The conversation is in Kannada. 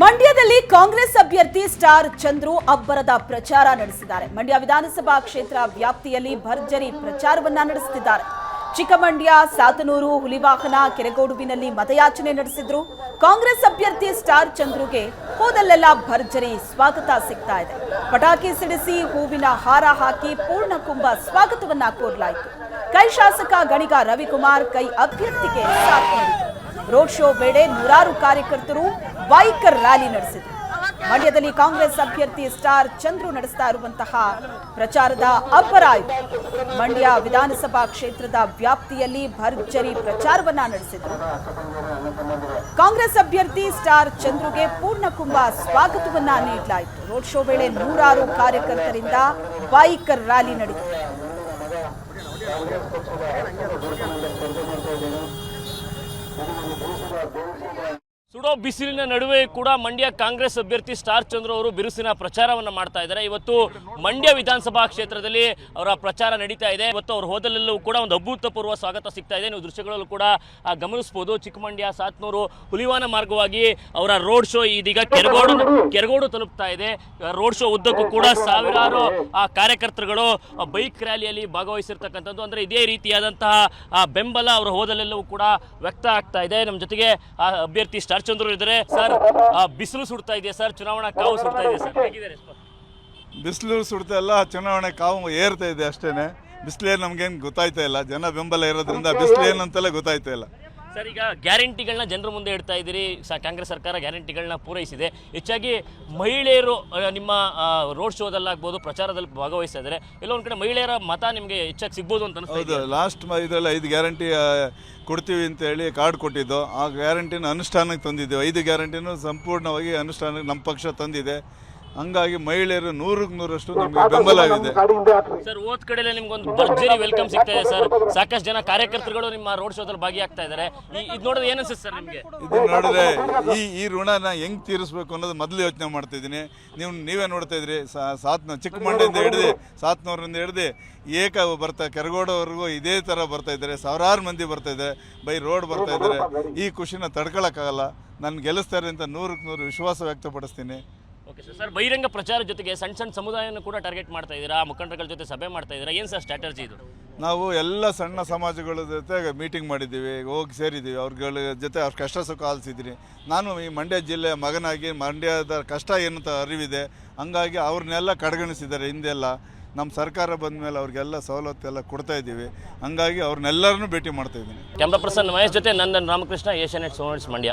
ಮಂಡ್ಯದಲ್ಲಿ ಕಾಂಗ್ರೆಸ್ ಅಭ್ಯರ್ಥಿ ಸ್ಟಾರ್ ಚಂದ್ರು ಅಬ್ಬರದ ಪ್ರಚಾರ ನಡೆಸಿದ್ದಾರೆ. ಮಂಡ್ಯ ವಿಧಾನಸಭಾ ಕ್ಷೇತ್ರ ವ್ಯಾಪ್ತಿಯಲ್ಲಿ ಭರ್ಜರಿ ಪ್ರಚಾರವನ್ನ ನಡೆಸುತ್ತಿದ್ದಾರೆ. ಚಿಕ್ಕಮಂಡ್ಯ, ಸಾತನೂರು, ಹುಲಿವಾಹನ, ಕೆರೆಗೋಡುವಿನಲ್ಲಿ ಮತಯಾಚನೆ ನಡೆಸಿದ್ರು. ಕಾಂಗ್ರೆಸ್ ಅಭ್ಯರ್ಥಿ ಸ್ಟಾರ್ ಚಂದ್ರುಗೆ ಹೋದಲ್ಲೆಲ್ಲ ಭರ್ಜರಿ ಸ್ವಾಗತ ಸಿಗ್ತಾ ಇದೆ. ಪಟಾಕಿ ಸಿಡಿಸಿ ಹೂವಿನ ಹಾರ ಹಾಕಿ ಪೂರ್ಣ ಕುಂಭ ಸ್ವಾಗತವನ್ನ ಕೋರಲಾಯಿತು. ಕೈ ಶಾಸಕ ಗಣಿಗ ರವಿಕುಮಾರ್ ಕೈ ಅಭ್ಯರ್ಥಿಗೆ ಸಾಥ್ ರೋಡ್ ಶೋ ವೇಳೆ ನೂರಾರು ಕಾರ್ಯಕರ್ತರು ಬೈಕ್ ರ್ಯಾಲಿ ನಡೆಸಿದರು ಮಂಡ್ಯದಲ್ಲಿ ಕಾಂಗ್ರೆಸ್ ಅಭ್ಯರ್ಥಿ ಸ್ಟಾರ್ ಚಂದ್ರು ನಡೆಸ್ತಾ ಇರುವಂತಹ ಪ್ರಚಾರದ ಇದು ಮಂಡ್ಯ ವಿಧಾನಸಭಾ ಕ್ಷೇತ್ರದ ವ್ಯಾಪ್ತಿಯಲ್ಲಿ ಭರ್ಜರಿ ಪ್ರಚಾರವನ್ನ ನಡೆಸಿದರು. ಕಾಂಗ್ರೆಸ್ ಅಭ್ಯರ್ಥಿ ಸ್ಟಾರ್ ಚಂದ್ರುಗೆ ಪೂರ್ಣ ಕುಂಭ ಸ್ವಾಗತವನ್ನ ನೀಡಲಾಯಿತು. ರೋಡ್ ಶೋ ವೇಳೆ ನೂರಾರು ಕಾರ್ಯಕರ್ತರಿಂದ ಬೈಕ್ ರ್ಯಾಲಿ ನಡೆಯಿತು ಸುಡೋ ಬಿಸಿಲಿನ ನಡುವೆ ಕೂಡ ಮಂಡ್ಯ ಕಾಂಗ್ರೆಸ್ ಅಭ್ಯರ್ಥಿ ಸ್ಟಾರ್ ಚಂದ್ರ ಅವರು ಬಿರುಸಿನ ಪ್ರಚಾರವನ್ನು ಮಾಡ್ತಾ ಇದ್ದಾರೆ. ಇವತ್ತು ಮಂಡ್ಯ ವಿಧಾನಸಭಾ ಕ್ಷೇತ್ರದಲ್ಲಿ ಅವರ ಪ್ರಚಾರ ನಡೀತಾ ಇದೆ. ಇವತ್ತು ಅವರು ಹೋದಲ್ಲೆಲ್ಲೂ ಕೂಡ ಒಂದು ಅಭೂತಪೂರ್ವ ಸ್ವಾಗತ ಸಿಗ್ತಾ ಇದೆ. ನೀವು ದೃಶ್ಯಗಳಲ್ಲೂ ಕೂಡ ಗಮನಿಸಬಹುದು ಚಿಕ್ಕಮಂಡ್ಯ, ಸಾತ್ನೂರು, ಹುಲಿವಾನ ಮಾರ್ಗವಾಗಿ ಅವರ ರೋಡ್ ಶೋ ಇದೀಗ ಕೆರಗೋಡು ಕೆರಗೋಡು ತಲುಪ್ತಾ ಇದೆ. ರೋಡ್ ಶೋ ಉದ್ದಕ್ಕೂ ಕೂಡ ಸಾವಿರಾರು ಕಾರ್ಯಕರ್ತರುಗಳು ಬೈಕ್ ರ್ಯಾಲಿಯಲ್ಲಿ ಭಾಗವಹಿಸಿರ್ತಕ್ಕಂಥದ್ದು. ಅಂದ್ರೆ ಇದೇ ರೀತಿಯಾದಂತಹ ಬೆಂಬಲ ಅವರು ಹೋದಲ್ಲೆಲ್ಲವೂ ಕೂಡ ವ್ಯಕ್ತ ಆಗ್ತಾ ಇದೆ. ನಮ್ಮ ಜೊತೆಗೆ ಅಭ್ಯರ್ಥಿ ಸ್ಟಾರ್ ಚಂದ್ರು ಇದ್ದಾರೆ. ಸರ್ ಬಿಸಿಲು ಸುಡ್ತಾ ಇದೆಯಾ ಸರ್? ಚುನಾವಣಾ ಕಾವು ಸುಡ್ತಾ ಇದೆ ಸರ್? ಸರ್? ಬಿಸಿಲು ಸುಡ್ತಾ ಇಲ್ಲ, ಚುನಾವಣೆ ಕಾವು ಏರ್ತಾ ಇದೆ ಅಷ್ಟೇನೆ. ಬಿಸಿಲೇನು ನಮ್ಗೇನು ಗೊತ್ತಾಯ್ತಾ ಇಲ್ಲ. ಜನ ಬೆಂಬಲ ಇರೋದ್ರಿಂದ ಬಿಸಿಲು ಏನಂತೆಲ್ಲ ಗೊತ್ತಾಯ್ತಾ ಇಲ್ಲ. ಸರ್ ಈಗ ಗ್ಯಾರಂಟಿಗಳನ್ನ ಜನರ ಮುಂದೆ ಇಡ್ತಾ ಇದ್ದೀರಿ. ಸ- ಕಾಂಗ್ರೆಸ್ ಸರ್ಕಾರ ಗ್ಯಾರಂಟಿಗಳನ್ನ ಪೂರೈಸಿದೆ. ಹೆಚ್ಚಾಗಿ ಮಹಿಳೆಯರು ನಿಮ್ಮ ರೋಡ್ ಶೋದಲ್ಲಾಗ್ಬೋದು ಪ್ರಚಾರದಲ್ಲಿ ಭಾಗವಹಿಸ್ತಾ ಇದ್ದಾರೆ ಎಲ್ಲೋ ಒಂದು ಕಡೆ ಮಹಿಳೆಯರ ಮತ ನಿಮಗೆ ಹೆಚ್ಚಾಗಿ ಸಿಗ್ಬೋದು ಅಂತ ಅನಿಸ್ತಾ ಹೌದು ಲಾಸ್ಟ್ ಇದರಲ್ಲಿ ಐದು ಗ್ಯಾರಂಟಿ ಕೊಡ್ತೀವಿ ಅಂತ ಹೇಳಿ ಕಾರ್ಡ್ ಕೊಟ್ಟಿದ್ದು. ಆ ಗ್ಯಾರಂಟಿನ ಅನುಷ್ಠಾನಕ್ಕೆ ತಂದಿದ್ದೆವು. ಐದು ಗ್ಯಾರಂಟಿನೂ ಸಂಪೂರ್ಣವಾಗಿ ಅನುಷ್ಠಾನಕ್ಕೆ ನಮ್ಮ ಪಕ್ಷ ತಂದಿದೆ. ಹಂಗಾಗಿ ಮಹಿಳೆಯರು ನೂರಕ್ಕೆ ನೂರಷ್ಟು ನಮಗೆ ಬೆಂಬಲ ಆಗಿದೆ ಸರ್ ಹೋದ್ ಕಡೆ ನಿಮ್ಗೊಂದು ಭರ್ಜರಿ ವೆಲ್ಕಮ್ ಸಿಗ್ತಾ ಇದೆ ಸರ್. ಸಾಕಷ್ಟು ಜನ ಕಾರ್ಯಕರ್ತರುಗಳು ನಿಮ್ಮ ರೋಡ್ ಶೋದಲ್ಲಿ ಭಾಗಿಯಾಗ್ತಾ ಇದ್ದಾರೆ. ಈ- ಇದು ನೋಡಿದ್ರೆ ಏನು ಅನ್ಸುತ್ತೆ ಸರ್ ನಿಮಗೆ? ಇದು ನೋಡಿದ್ರೆ ಈ ಈ ಋಣನ ಹೆಂಗ್ ತೀರಿಸ್ಬೇಕು ಅನ್ನೋದು ಮೊದಲು ಯೋಚನೆ ಮಾಡ್ತಾ ಇದ್ದೀನಿ. ನೀವು ನೀವೇ ನೋಡ್ತಾ ಇದ್ರಿ. ಸಾ- ಸಾತ್ನ ಚಿಕ್ಕಮಂಡಿಯಿಂದ ಹಿಡಿದು ಸಾತ್ನೂರಿಂದ ಹಿಡಿದು ಏಕ ಬರ್ತಾ ಕೆರಗೋಡವರೆಗೂ ಇದೇ ಥರ ಬರ್ತಾ ಇದ್ದಾರೆ. ಸಾವಿರಾರು ಮಂದಿ ಬರ್ತಾ ಇದ್ದಾರೆ ಬೈ ರೋಡ್ ಬರ್ತಾ ಇದ್ದಾರೆ. ಈ ಖುಷಿನ ತಡ್ಕೊಳಕ್ಕಾಗಲ್ಲ. ನಾನು ಗೆಲ್ಲಿಸ್ತಾರೆ ಅಂತ ನೂರಕ್ಕೆ ನೂರು ವಿಶ್ವಾಸ ವ್ಯಕ್ತಪಡಿಸ್ತೀನಿ. ಓಕೆ ಸರ್ ಸರ್ ಬಹಿರಂಗ ಪ್ರಚಾರ ಜೊತೆಗೆ ಸಣ್ಣ ಸಣ್ಣ ಸಮುದಾಯವನ್ನು ಕೂಡ ಟಾರ್ಗೆಟ್ ಮಾಡ್ತಾ ಇದ್ದೀರಾ? ಮುಖಂಡರುಗಳ ಜೊತೆ ಸಭೆ ಮಾಡ್ತಾ ಇದ್ದೀರಾ? ಏನು ಸರ್ ಸ್ಟ್ರಾಟಜಿ ಇದು? ನಾವು ಎಲ್ಲ ಸಣ್ಣ ಸಮಾಜಗಳ ಜೊತೆ ಮೀಟಿಂಗ್ ಮಾಡಿದ್ದೀವಿ ಹೋಗಿ ಸೇರಿದ್ದೀವಿ. ಅವ್ರಗಳ ಜೊತೆ ಅವ್ರ ಕಷ್ಟ ಸುಖ ಆಲಿಸಿದ್ರಿ. ನಾನು ಈ ಮಂಡ್ಯ ಜಿಲ್ಲೆಯ ಮಗನಾಗಿ ಮಂಡ್ಯದ ಕಷ್ಟ ಏನಂತ ಅರಿವಿದೆ. ಹಂಗಾಗಿ ಅವ್ರನ್ನೆಲ್ಲ ಕಡೆಗಣಿಸಿದ್ದಾರೆ ಹಿಂದೆಲ್ಲ. ನಮ್ಮ ಸರ್ಕಾರ ಬಂದ ಮೇಲೆ ಅವ್ರಿಗೆಲ್ಲ ಸವಲತ್ತೆಲ್ಲ ಕೊಡ್ತಾ ಇದ್ದೀವಿ. ಹಂಗಾಗಿ ಅವ್ರನ್ನೆಲ್ಲರನ್ನೂ ಭೇಟಿ ಮಾಡ್ತಾ ಇದ್ದೀನಿ. ಕ್ಯಾಮ್ರಾ ಪರ್ಸನ್ ಮಹೇಶ್ ಜೊತೆ ನಂದನ್ ರಾಮಕೃಷ್ಣ ಏಷ್ಯಾನೆಟ್ ಸೋನಲ್ಸ್ ಮಂಡ್ಯ.